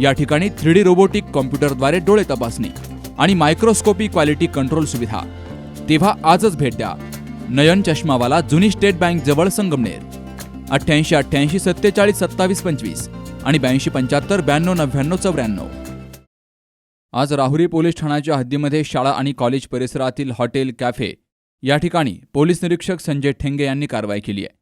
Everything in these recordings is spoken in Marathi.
या ठिकाणी थ्री डी रोबोटिक कॉम्प्युटरद्वारे डोळे तपासणी आणि मायक्रोस्कोपी क्वालिटी कंट्रोल सुविधा. तेव्हा आजच भेट द्या. नयन चष्मावाला जुनी स्टेट बँक जवळ संगमनेर. अठ्ठ्याऐंशी अठ्ठ्याऐंशी सत्तेचाळीस सत्तावीस पंचवीस आणि ब्याऐंशी पंच्याहत्तर ब्याण्णव नव्याण्णव चौऱ्याण्णव. आज राहुरी पोलीस ठाण्याच्या हद्दीमध्ये शाळा आणि कॉलेज परिसरातील हॉटेल कॅफे या ठिकाणी पोलीस निरीक्षक संजय ठेंगे यांनी कारवाई केली आहे.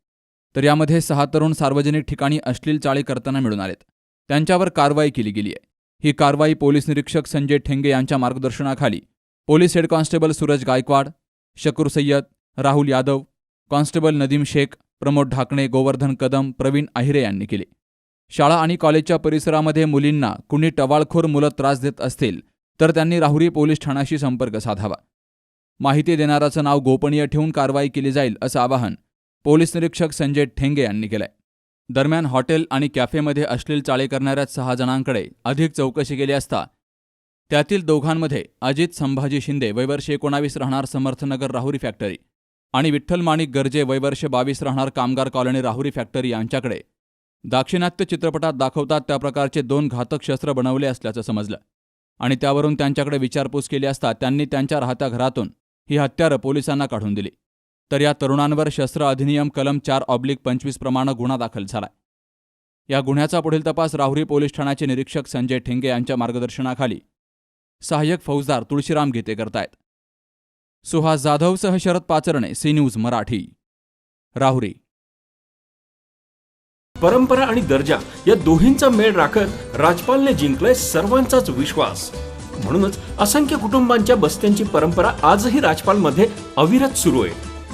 तर यामध्ये सहा तरुण सार्वजनिक ठिकाणी अश्लील चाळी करताना मिळून आलेत. त्यांच्यावर कारवाई केली गेली आहे ही कारवाई पोलीस निरीक्षक संजय ठेंगे यांच्या मार्गदर्शनाखाली police head constable Suraj Gaikwad Shakur Sayyad Rahul Yadav constable Nadeem Shaikh Pramod Dhakane Govardhan Kadam Pravin Ahire यांनी केले. शाळा आणि कॉलेजच्या परिसरामध्ये मुलींना कुणी टवाळखोर मुलं त्रास देत असतील तर त्यांनी राहुरी पोलीस ठाण्याशी संपर्क साधावा. माहिती देणाराचं नाव गोपनीय ठेवून कारवाई केली जाईल असं आवाहन पोलीस निरीक्षक संजय ठेंगे यांनी केलंय. दरम्यान हॉटेल आणि कॅफेमध्ये अश्लील चाळे करणाऱ्या सहा जणांकडे अधिक चौकशी केली असता त्यातील दोघांमध्ये अजित संभाजी शिंदे वयवर्ष एकोणावीस राहणार समर्थनगर राहुरी फॅक्टरी आणि विठ्ठल माणिक गर्जे वयवर्ष बावीस राहणार कामगार कॉलनी राहुरी फॅक्टरी यांच्याकडे दाक्षिणात्य चित्रपटात दाखवतात त्या प्रकारचे दोन घातक शस्त्र बनवले असल्याचं समजलं आणि त्यावरून त्यांच्याकडे विचारपूस केली असता त्यांनी त्यांच्या राहत्या घरातून ही हत्यारं पोलिसांना काढून दिली. तर या तरुणांवर शस्त्र अधिनियम कलम चार ऑब्लिक पंचवीस प्रमाणे गुन्हा दाखल झालाय. या गुन्ह्याचा पुढील तपास राहुरी पोलीस ठाण्याचे निरीक्षक संजय ठेंगे यांच्या मार्गदर्शनाखाली सहाय्यक फौजदार तुळशीराम गीते करतायत. सुहास जाधवसह शरद पाचरणे सी न्यूज मराठी. राहुरी. परंपरा आणि दर्जा या दोहींचा मेळ राखत राजपालने जिंकलाय सर्वांचाच विश्वास. म्हणूनच असंख्य कुटुंबांच्या बस्त्यांची परंपरा आजही राजपालमध्ये अविरत सुरू आहे.